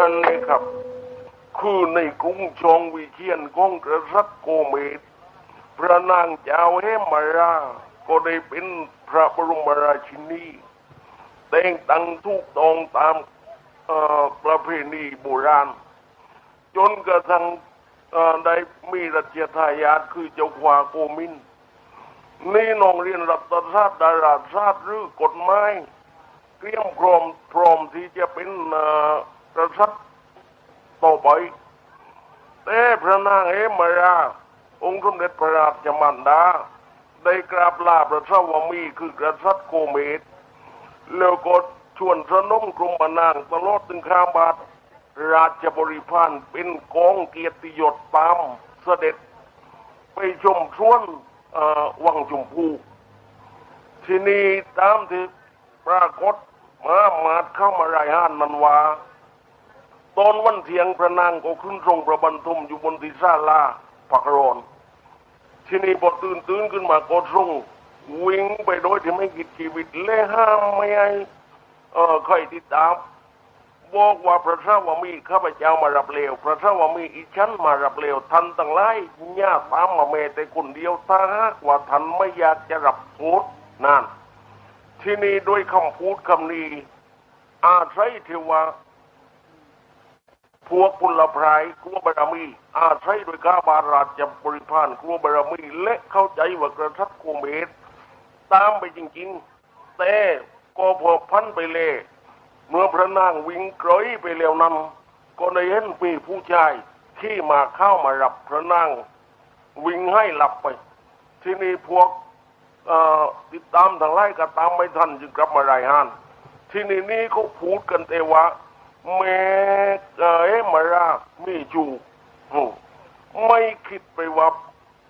ท่านนี่ครับ คือในกรุงชองวิเชียนของกษัตริย์โกเมตพระนางเจ้าเฮมาราก็ได้เป็นพระบรมราชินีแต่งตั้งถูกตองตามประเพณีโบราณ จนกระทั่งได้มีรัชทายาทคือเจ้าขวาโกมินนี่น้องเรียนรัฐศาสตร์ดาราศาสตร์หรือกฎหมายเตรียมพร้อมพร้อมที่จะเป็นอ กษัตริย์ต่อไปแต่พระนางเอมาราองค์สมเด็จพระราชมารดา ได้กราบลาพระเจ้าวามีคือกษัตริย์โกเมตแล้วก็ชวนสนมกรมนางตลอดถึงข้ามบาทราชบริพารเป็นกองเกียรติยศตามเสด็จไปชมสวนเอ่อวังชมพูที่นี่ตามที่ปรากฏมามาดเข้ามารายงานนันว่า ตอนวันเทียงพระนางก็ขึ้นทรงพระบรรทมอยู่บนทิศาลาปักรอน ที่นี่พอตื่นตื่นขึ้นมาก็ทรงวิ่งไปโดยที่ไม่คิดชีวิตและห้ามไม่ให้เออใครติดตามบอกว่าพระเจ้าว่ามีข้าพเจ้ามารับเลวพระเจ้าว่ามีอีฉันมารับเลวท่านตั้งหลายญาตามมาเมแต่คนเดียวถ้าหากว่าท่านไม่อยากจะรับโทษนั่นที่นี่ด้วยคำพูดคำนี้อาศัยเทว่า พวกพุลพรายครัวบารมี อาศัยโดยข้าบาราชบริพารครัวบารมี และเข้าใจว่ากระทัดโกเมตตามไปจริงๆ แต่ก็พอพันไปเลยเมื่อพระนางวิ่งกรอยไปแล้วนั้นก็ได้เห็นมีผู้ชายที่มาเข้ามารับพระนางวิ่งให้หลับไป ที่นี่พวกติดตามทางไล่ก็ตามไม่ทันจึงกลับมารายงาน ที่นี่นี่เขาพูดกันแต่ว่า แม่เอ๋มารามีจูอืมไม่คิดไปว่า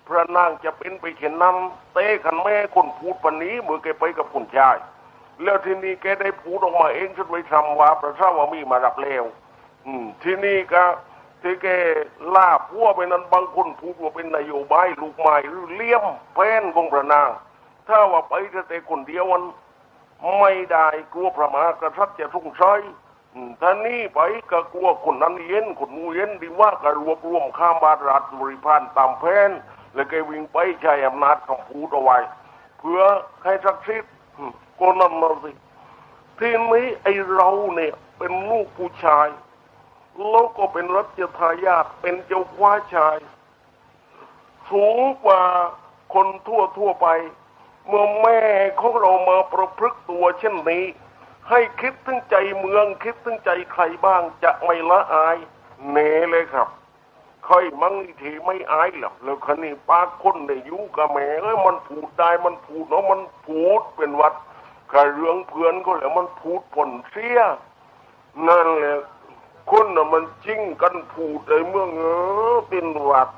พระนางจะเป็นไปเข็นนั้นเต้ขันแม่คนพูดปันนี้เมื่อแกไปกับคุณชาย แล้วทีนี้แกได้พูดออกมาเองชุดไว้ทำว่าพระเจ้าว่ามีมารับแล้วอืม ที่นี่ก็ที่แกล่าพัวไปนั้นบางคนพูดว่าเป็นนโยบายลูกไม้หรือเลี่ยมแป้นของพระนาง ถ้าว่าไปแต่คนเดียวมันไม่ได้กลัวพระมหากษัตริย์จะทุ่งใช้อืม ถ้านี่ไปก็กลัวคนนั้นเย็นคนนู้นเย็นดีว่าก็รวบรวมข้ามบาทรัฐบริพารตามแผนแล้วแกวิ่งไปใช้อำนาจของพูดเอาไว้ เพื่อให้ศักดิ์สิทธิ์ก็นั่นน่ะสิทีนี้ไอเราเนี่ยเป็นลูกผู้ชายแล้วก็เป็นรัชทายาทเป็นเจ้าคว้าชาย สูงกว่าคนทั่วทั่วไป เมื่อแม่ของเรามาประพฤติตัวเช่นนี้ ให้คิดถึงใจเมือง คิดถึงใจใครบ้าง จะไม่ละอายเนเลยครับค่อยมั่งทีไม่อายหรอกแล้วคันนี้ปากคนในยุกับแม่เอ้ยมันพูดได้มันพูดเนาะมันพูดเป็นวัดกระเรื่องเพื่อนก็แล้วมันพูดผลเสียนั่นแหละคนน่ะมันจิ้งกันพูดไอ้เมืองเออเป็นวัด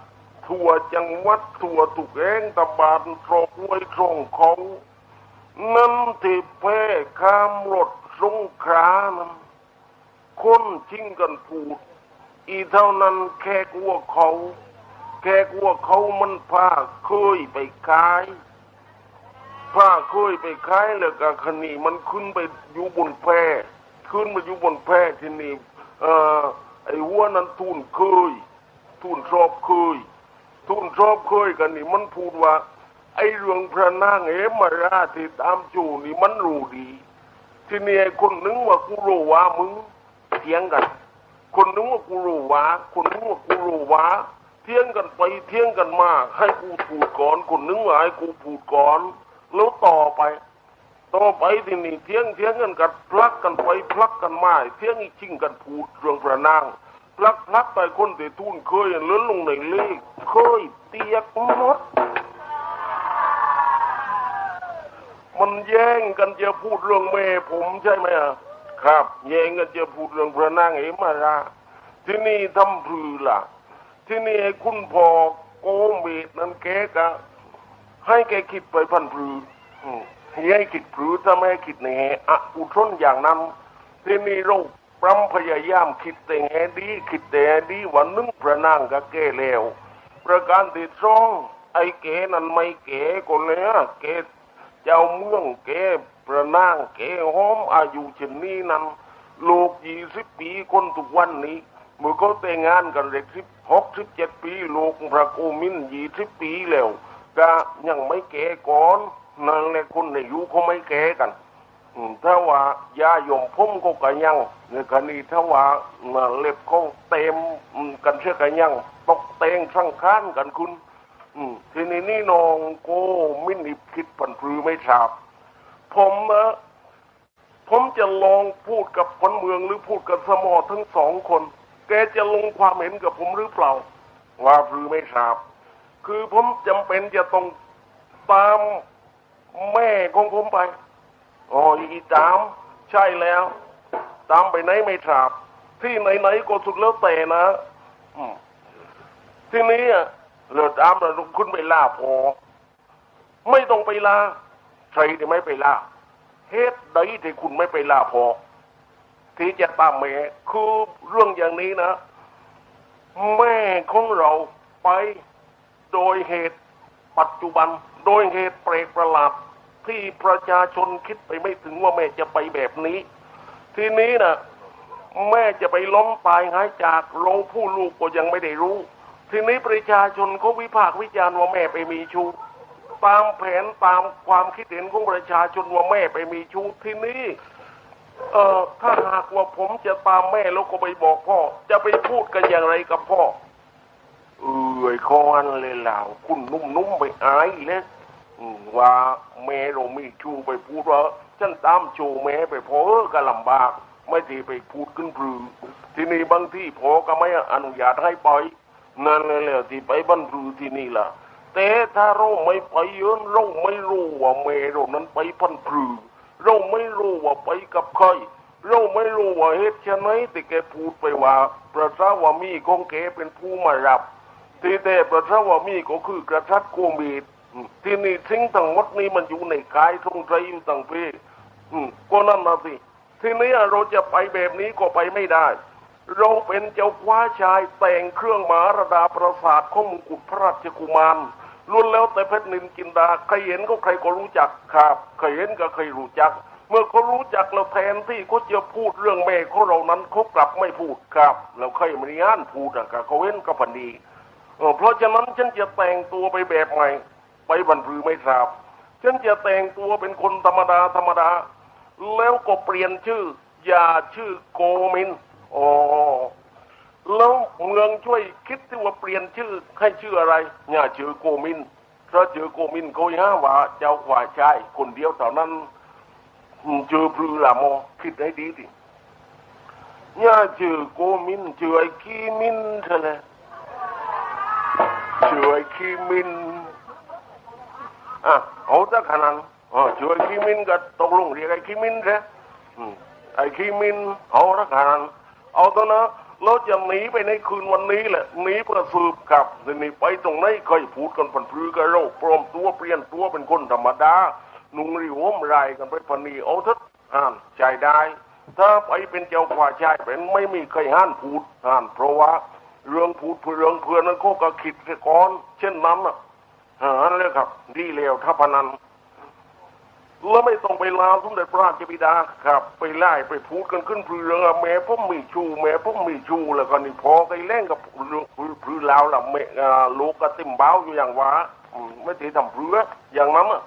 ทั่วจังหวัดทั่วตุกเองตะบานตรอกไว้ตรงเขานั่นที่แพ้ข้ามรถ สงขลานั้นคนจิ้งกันพูด อีเท่านั้นแค่กลัวเขา แค่กลัวเขามันพาเคยไปขายพาเคยไปขายแล้วก็คณีมันขึ้นไปอยู่บนแพขึ้นมาอยู่บนแพที่นี่เอ่อไอ้วัวนั้นทุนเคยทุนชอบเคยทุนชอบเคยกันนี่มันพูดว่า ไอ้เรื่องพระนางเอมาราที่ตามจูนี่มันรู้ดี ที่นี่ไอ้คนนึงว่ากูรู้ว่ามึงเถียงกัน คนนึงว่ากูรู้ว่าคนนึงว่ากูรู้ว่าเที่ยงกันไปเที่ยงกันมาให้กูพูดก่อนคนนึงว่าให้กูพูดก่อนแล้วต่อไปต่อไปที่นี่เที่ยงเที่ยงกันกันพลักกันไปพลักกันมาเที่ยงอีกชิงกันพูดเรื่องพระนางพลักพลักไปคนที่ทุนเคยเลื่อนลงในเลขเคยเตียกมด มันแย่งกันจะพูดเรื่องแม่ผมใช่ไหมอะครับ แย่งกันจะพูดเรื่องพระนางเอมาราที่นี่ทำพือล่ะ ที่นี่ไอ้คุณพ่อโกเมดนั้นแกกะให้แกคิดไปพันพืออืมให้คิดพือถ้าไม่คิดในแง่อะอุทนอย่างนั้น ที่นี่เราปรำพยายามคิดแต่แง่ดีคิดแต่แง่ดีวันนึงพระนางก็แก่แล้วประการที่สองไอ้เก๋นั้นไม่เก๋คนเลยะเก๋ เจ้าเมืองเก๋ประนางเก๋หอมอายุเช่นนี้นั้นลูกยี่สิบปีคนทุกวันนี้เมื่อเขาแต่งงานกันเด็กสิบหกสิบเจ็ดปีลูกพระโกมินยี่สิบปีแล้วก็ยังไม่แก่ก่อนนั่นแหละคนในอายุเขาไม่แก่กันถ้าว่ายาหยมพุ่มก็กระยังในกรณีถ้าว่าเล็บเขาเต็มกันเชื่อกะยังตกเตงสังค้านกันคุณ อืมทีนี้นี่นองโกมินิคิดปันพรือไม่ทราบ ผมนะผมจะลองพูดกับคนเมืองหรือพูดกับสมอทั้งสองคน แกจะลงความเห็นกับผมหรือเปล่า ว่าพรือไม่ทราบ คือผมจำเป็นจะต้องตามแม่ของผมไปอ๋ออีตาม ใช่แล้ว ตามไปไหนไม่ทราบ ที่ไหนๆก็สุดแล้วแต่นะอืมที่นี้อะ เลือดามเราคุณไปล่าพอ ไม่ต้องไปล่าใครที่ไม่ไปล่าเหตุใดที่คุณไม่ไปล่าพอ ที่จะตามแม่คือเรื่องอย่างนี้นะ แม่ของเราไปโดยเหตุปัจจุบัน โดยเหตุแปลกประหลาดที่ประชาชนคิดไปไม่ถึงว่าแม่จะไปแบบนี้ ทีนี้นะแม่จะไปล้มตายหายจากโรงผู้ลูกก็ยังไม่ได้รู้ ทีนี้ประชาชนเขาวิพากษ์วิจารณ์ว่าแม่ไปมีชู้ตามแผนตามความคิดเห็นของประชาชนว่าแม่ไปมีชู้ทีนี้เอ่อถ้าหากว่าผมจะตามแม่แล้วก็ไปบอกพ่อ จะไปพูดกันอย่างไรกับพ่อ เอ้ยคอนเลยเหล่าคุณนุ่มๆไปอายเลยว่าแม่เรามีชู้ไปพูดว่าฉันตามชู้แม่ไปพอก็ลำบาก ไม่ดีไปพูดขึ้นพลือที่นี่บางที่พอก็ไม่อนุญาตให้ไปนั่นเลยแหละที่ไปบันพลือที่นี่ล่ะ แต่ถ้าเราไม่ไปเยอะเราไม่รู้ว่าแม่เรานั้นไปพันพลือเราไม่รู้ว่าไปกับใครเราไม่รู้ว่าเหตุไฉนที่แกพูดไปว่าพระสาวามีของแกเป็นผู้มารับที่แต่พระสาวามีก็คือกระทัดโกมีดที่นี่ทิ้งทั้งหมดนี้มันอยู่ในกายทรงใจอยู่ตั้งเพอืมก็นั่นนะสิทีนี้เราจะไปแบบนี้ก็ไปไม่ได้ เราเป็นเจ้าคว้าชายแต่งเครื่องหมาระดาประสาทของมงกุฎพระราชกุมารล้วนแล้วแต่เพชรนินจินดาใครเห็นก็ใครก็รู้จักครับใครเห็นก็ใครรู้จัก เมื่อเขารู้จักเราแทนที่เขาจะพูดเรื่องแม่ของเรานั้นเขากลับไม่พูดครับแล้วใครไม่ได้อ่านพูดอะครับเขาเว้นก็พันดีเพราะฉะนั้นฉันจะแต่งตัวไปแบบไงไปบรรพือไม่ทราบฉันจะแต่งตัวเป็นคนธรรมดาธรรมดา แล้วก็เปลี่ยนชื่ออย่าชื่อโกมิน อ๋อแล้วเมืองช่วยคิดที่ว่าเปลี่ยนชื่อให้ชื่ออะไรอย่าชื่อโกมินถ้าะชื่อโกมินเขาย่าว่าเจ้าขวาชายคนเดียวเท่านั้นชื่อพลือละโมคิดให้ดีดิอย่าชื่อโกมินชื่อไอ้กีมินเถอะเลยชื่อไอ้กีมินอะเอาซะขนาดอ๋อช่วยขี้มินก็ตกลงเรียกไอ้ขี้มินใช่อืมไอ้ขี้มินเอาละขนาด เอาตัวนะเราจะหนีไปในคืนวันนี้แหละหนีเพื่อสืบกลับทีนี้ไปตรงไหนเคยพูดกันผันพือกันเราปลอมตัวเปลี่ยนตัวเป็นคนธรรมดานุ่งรีโอมไรกันไปพันนีเอาเถอะอ่านใจได้ ถ้าไปเป็นเจ้าขวาชายเป็นไม่มีใครห้านพูดอ่านเพราะว่าเรื่องพูดเพื่อเรื่องเพื่อนนั้นเขาก็คิดก่อน เช่นนั้นอะหาเลยครับ ดีเลวถ้าพนัน แล้วไม่ต้องไปลาสมเด็จพระราชบิดาครับ ไปไล่ไปพูดกันขึ้นพลือเรือแม่พ่อมีชูแม่พ่อมีชูแล้วก็นี่พอไปเล่นกับเรืองพลือพลือลาวละแม่ลูกก็ติ่มเบ้าอยู่อย่างวะอืมไม่ตีทำเพื่ออย่างนั้นอะ